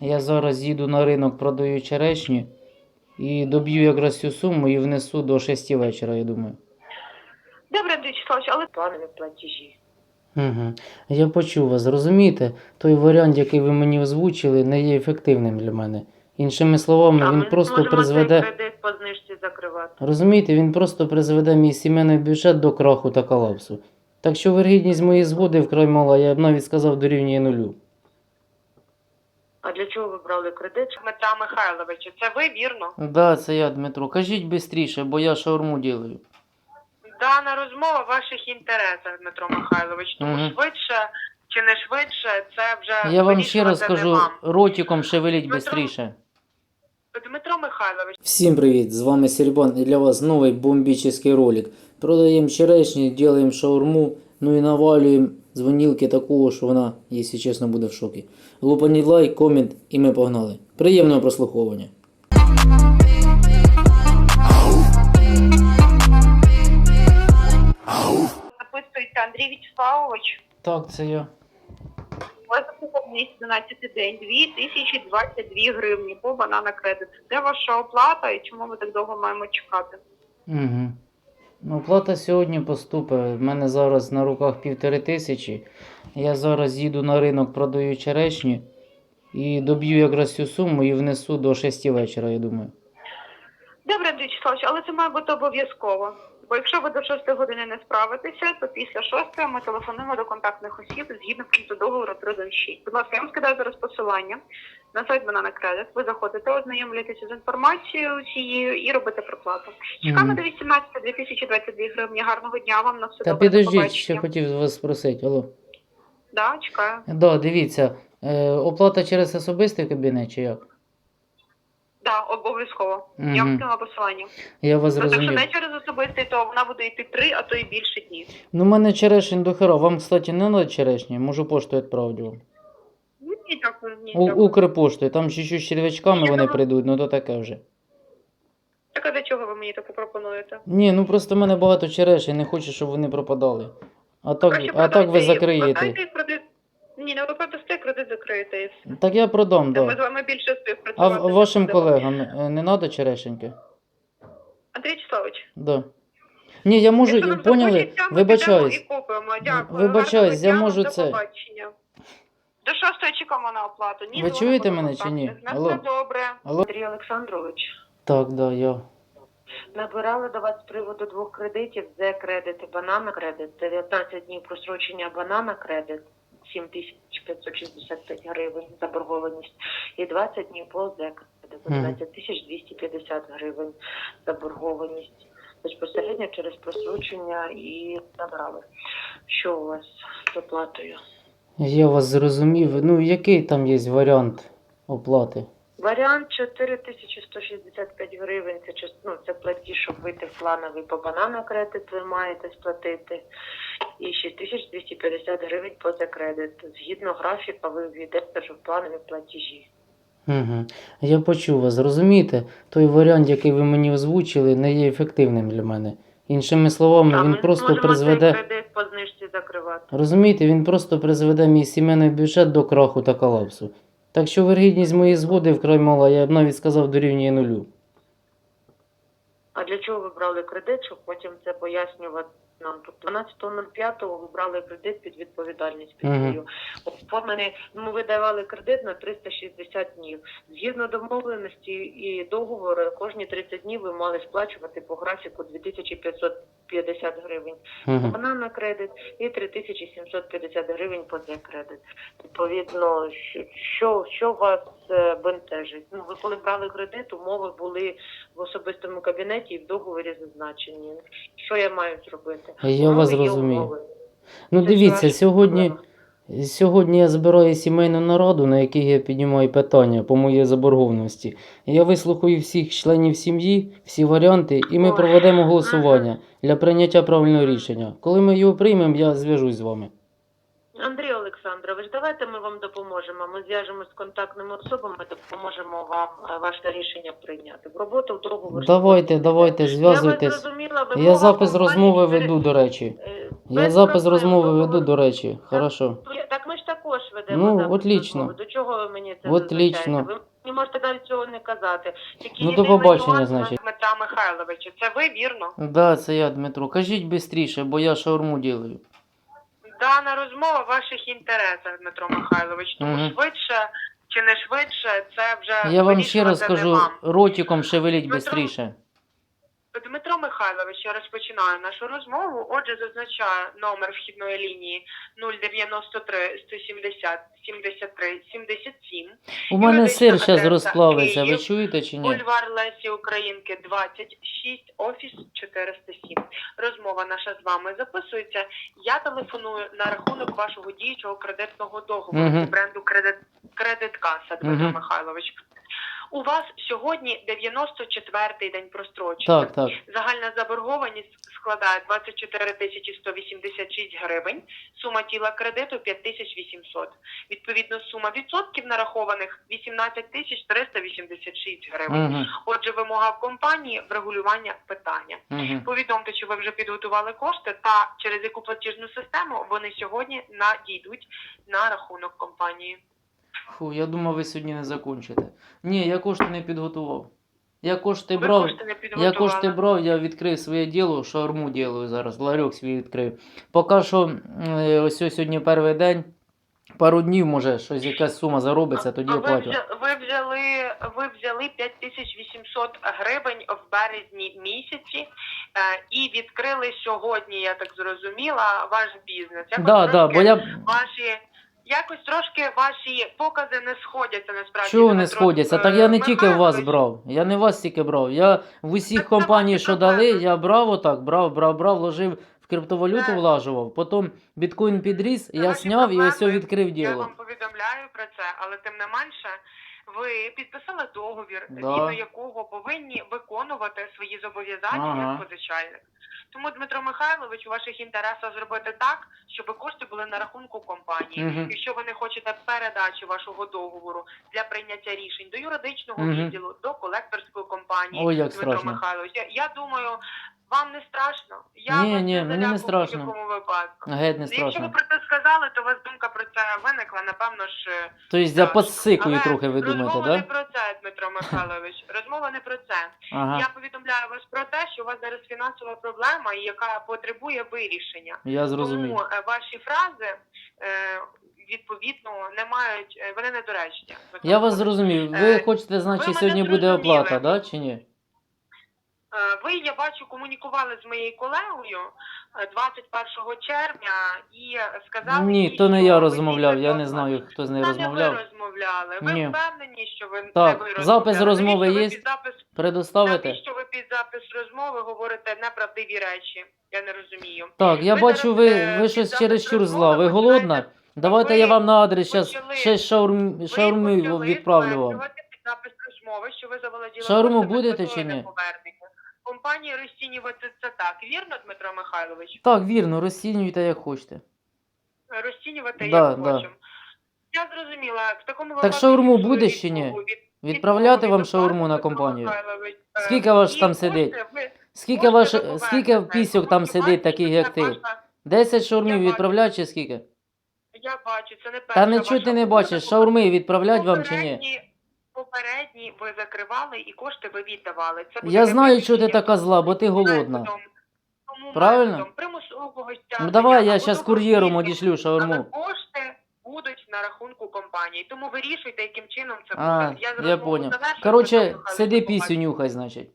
Я зараз їду на ринок, продаю черешні і доб'ю якраз цю суму і внесу до 6 вечора, я думаю. Добре, Андрій Вячеславович, але планові платежі. Угу. Я почув вас, розумієте? Той варіант, який ви мені озвучили, не є ефективним для мене. Іншими словами, А він ми просто призведе. кредит по знижці закривати. Розумієте, він просто призведе мій сімейний бюджет до краху та колапсу. Так що вергідність моєї згоди вкрай мала, я б навіть сказав, дорівнює нулю. А для чого ви брали кредит? Дмитра Михайловича, це ви, вірно? Да, це я, Дмитро. Кажіть швидше, бо я шаурму ділаю. Дана розмова в ваших інтересах, Дмитро Михайлович. Тому Мгм. швидше чи не швидше, це вже Я вам ще раз вирішувати не кажу, вам. ротиком шевеліть Дмитро- швидше. Дмитро Михайлович, Всім привіт! З вами Сербан і для вас новий бомбічний ролик. Продаємо черешні, робимо шаурму, ну і навалюємо дзвонілки такого, що вона, якщо чесно, буде в шокі. Лупаніть лайк, комент і ми погнали. Приємного прослуховування. записується Андрій Вячеславович. Так, це я. Закуплений 12 день 2022 гривні по банана кредит. Де ваша оплата і чому ми так довго маємо чекати? Угу. Ну, оплата сьогодні поступить. У мене зараз на руках півтори тисячі. Я зараз їду на ринок, продаю черешні і доб'ю якраз цю суму і внесу до 6 вечора, я думаю. Добре, Андрій Вячеславович, але це має бути обов'язково. Бо якщо ви до 6 години не справитеся, то після 6 ми телефонуємо до контактних осіб згідно пункту договору 316. Будь ласка, я вам скидаю зараз посилання на сайт Банана Кредит. Ви заходите, ознайомлюєтеся з інформацією цією і робите проплату. Чекаємо до 18 2022 гривні. Гарного дня вам на все Та добре. до підождіть, побачення. ще хотів вас спросити. Алло. Да, чекаю. Да, дивіться, е, оплата через особистий кабінет чи як? Да, обов'язково. Мгм. Я вам скинула посилання. Я вас Ну, якщо зрозумів. не через особистий, то вона буде йти 3, а то і більше днів. Ну, в мене черешень до хера. Вам, кстати, не треба черешні, можу поштою відправити вам. Ну, Ні, дякую, ні, У. Укрпоштою, там чуть-чуть з червячками вони прийдуть, ну то таке вже. Так а для чого ви мені таке пропонуєте? Ні, ну просто в мене багато черешень, не хочу, щоб вони пропадали. А так, Краще а так продайте ви їх. закриєте. Продайте їх, кредит. Ні, не ви продасте, кредит закриєте. і все. Так я продам, Ми з вами більше А співпрацювати. в- не вашим будемо. колегам е, не треба черешеньки? Андрій Вячеславович, Да. Ні, я можу, якщо нам поняли, захочеться, ми вибачаюсь. і купимо. Дякую. Вибачаюсь, Гарного я дня, можу до це- побачення. До шостої чекаємо на оплату. Ні, Ви чуєте мене чи ні? Алло? все добре. Алло? Андрій Олександрович, Так, да, я. набирали до вас з приводу двох кредитів. Це кредит і банана кредит. 19 днів просрочення банана кредит. 7565 гривень заборгованість і 20 днів по ЗЕК. Мгм. 11 тисяч 250 гривень заборгованість. Безпосередньо через просрочення і набрали. Що у вас з оплатою? Я вас зрозумів. Ну, який там є варіант оплати? Варіант 4165 гривень. Це ну, це платіж, щоб вийти в плановий по банану кредит, ви маєте сплатити. І 6250 гривень по кредит. Згідно графіка, ви ввійдете вже в планові платежі. Угу. Я почув вас, розумієте? Той варіант, який ви мені озвучили, не є ефективним для мене. Іншими словами, А він просто призведе. По знижці закривати. Розумієте, він просто призведе мій сімейний бюджет до краху та колапсу. Так що вергідність моєї згоди вкрай мала, я б навіть сказав, дорівнює нулю. А для чого ви брали кредит, щоб потім це пояснювати нам? Тобто 12.05 ви брали кредит під відповідальність під Мгм. свою. Оформлений, ми видавали кредит на 360 днів. Згідно домовленості і договору, кожні 30 днів ви мали сплачувати по графіку 2550 гривень. Угу. Вона на кредит і 3750 гривень поза кредит. Відповідно, що, що, вас е, бентежить? Ну, ви коли брали кредит, умови були в особистому кабінеті і в договорі зазначені. Що я маю зробити? Я Умови вас розумію. Ну дивіться, сьогодні. Сьогодні я збираю сімейну нараду, на якій я піднімаю питання по моїй заборгованості. Я вислухаю всіх членів сім'ї, всі варіанти, і ми проведемо голосування для прийняття правильного рішення. Коли ми його приймемо, я зв'яжусь з вами. Андрій Олександрович, давайте ми вам допоможемо. Ми зв'яжемося з контактними особами, допоможемо вам е, ваше рішення прийняти. В роботу в договор. Давайте, давайте, Я зв'язуйтесь. зрозуміла, Я запис розмови веду, до речі. Е, Я запис проблем, розмови веду, до речі. Хорошо. Так ми ж також ведемо Ну, запис отлично. До чого ви мені це Отлично. Ви мені можете навіть цього не казати. Тільки Ну, до побачення, значить. Дмитра Михайловича. Це ви вірно? Да, це я, Дмитро. Кажіть швидше, бо я шаурму ділаю. Дана розмова в ваших інтересах, Дмитро Михайлович. Тому Мгм. швидше чи не швидше, це вже Я вам ще раз не кажу, вам. ротиком шевеліть Дмитро- швидше. Дмитро Михайлович, я розпочинаю нашу розмову. Отже, зазначаю номер вхідної лінії 093 170 73 77. У мене сир зараз розплавиться, ви чуєте чи ні? Бульвар Лесі Українки 26, офіс 407. Розмова наша з вами записується. Я телефоную на рахунок вашого діючого кредитного договору по бренду Кредит Кредит Каса Дмитро Мгм. Михайлович. У вас сьогодні 94-й день прострочки. Так, так. Загальна заборгованість складає 24 тисячі 186 гривень. Сума тіла кредиту 5800. Відповідно, сума відсотків нарахованих 18 тисяч 386 гривень. Угу, Отже, вимога компанії врегулювання питання. угу. Повідомте, що ви вже підготували кошти, та через яку платіжну систему вони сьогодні надійдуть на рахунок компанії. Фу, я думав, ви сьогодні не закончите. Ні, я кошти не підготував. Я кошти Ви брав. кошти не Я підготували. кошти брав, я відкрив своє діло, шаурму ділаю зараз, ларьок свій відкрив. Поки що, е, ось сьогодні перший день, пару днів, може, щось якась сума заробиться, тоді ви, оплатю. взя- ви взяли ви взяли 5800 гривень в березні місяці е, і відкрили сьогодні, я так зрозуміла, ваш бізнес. Якось Да, да, трошки бо я. ваші якось трошки ваші покази не сходяться насправді. Чого не сходяться? Так е, я не тільки вас брав. Я не вас тільки брав. Я в усіх Так компаній, що дали, я брав отак, брав, брав, брав, вложив в криптовалюту, Це- влажував. Потім біткоін підріс, я ваші зняв і ось проблеми. відкрив Я діло. вам повідомляю про це, але тим не менше, ви підписали договір, Да. згідно якого повинні виконувати свої зобов'язання Ага. як позичальник. Тому Дмитро Михайлович у ваших інтересах зробити так, щоб кошти були на рахунку компанії. Мгм. Якщо ви не хочете передачі вашого договору для прийняття рішень до юридичного Мгм. відділу, до колекторської компанії, Ой, як Дмитро страшно. Михайлович, я, я думаю, вам не страшно. Я Ні, вас ні, не мені не страшно. в випадку. Геть не Якщо ви про це сказали, то у вас думка це виникла, напевно ж. е, Тобто подсикую Але трохи, ви думаєте, розмова так? не про це, Дмитро Михайлович. Розмова не про це. Ага, Я повідомляю вас про те, що у вас зараз фінансова проблема, яка потребує вирішення. я зрозумів. Тому е, ваші фрази е, відповідно не мають, е, вони недоречні. Дмитро Я вас Михайлович. зрозумів. Ви Е, хочете, значить, мене сьогодні буде зрозуміли. оплата, да, чи ні? Е, Ви, я бачу, комунікували з моєю колегою е, 21 червня і е, сказали, Ні, то не я розмовляв, я не знаю, хто з нею розмовляв. ви розмовляли. Ви Ні. впевнені, що ви Так, не ви запис розмови Навіщо ви є? під запис Предоставите? навіщо ви під запис розмови говорите неправдиві речі? Я не розумію. Так, я Ви бачу, зараз, ви, е, ви щось чересчур зла. Ви голодна? Давайте ви я вам на адрес зараз ще шаурм... Ви шаурми відправлю вам. запис розмови, що ви заволоділи Шаурму будете чи ні? неповернення. Компанії розцінювати це так, вірно, Дмитро Михайлович? Так, вірно, розцінюйте як хочете. Розцінювати Да, як да. хочемо. Я зрозуміла. В такому Так випадку шаурму фіксую буде чи ні? відмову від- Відправляти відмову вам від шаурму на Дмитро компанію? Михайлович. Е, Скільки ваш і там сидить? ви- Скільки ваш, скільки пісьок там Тому сидить, таких як це ти? ваша- 10 шаурмів бачу. відправлять чи скільки? Я бачу, це не перша Та нічого ти ваша не бачиш, шаурми відправлять вам чи ні? попередні- Попередні ви закривали і кошти ви віддавали. Це буде Я знаю, що ти така зла, бо ти голодна. Методом- тому Правильно? методом примусового Ну давай я або зараз кур'єром одішлю Але шаурму. кошти будуть на рахунку компанії. Тому вирішуйте, яким чином це А, буде. я розмову коротше. завершую, Короче, Михайло сиди пісню, пісю нюхай, значить.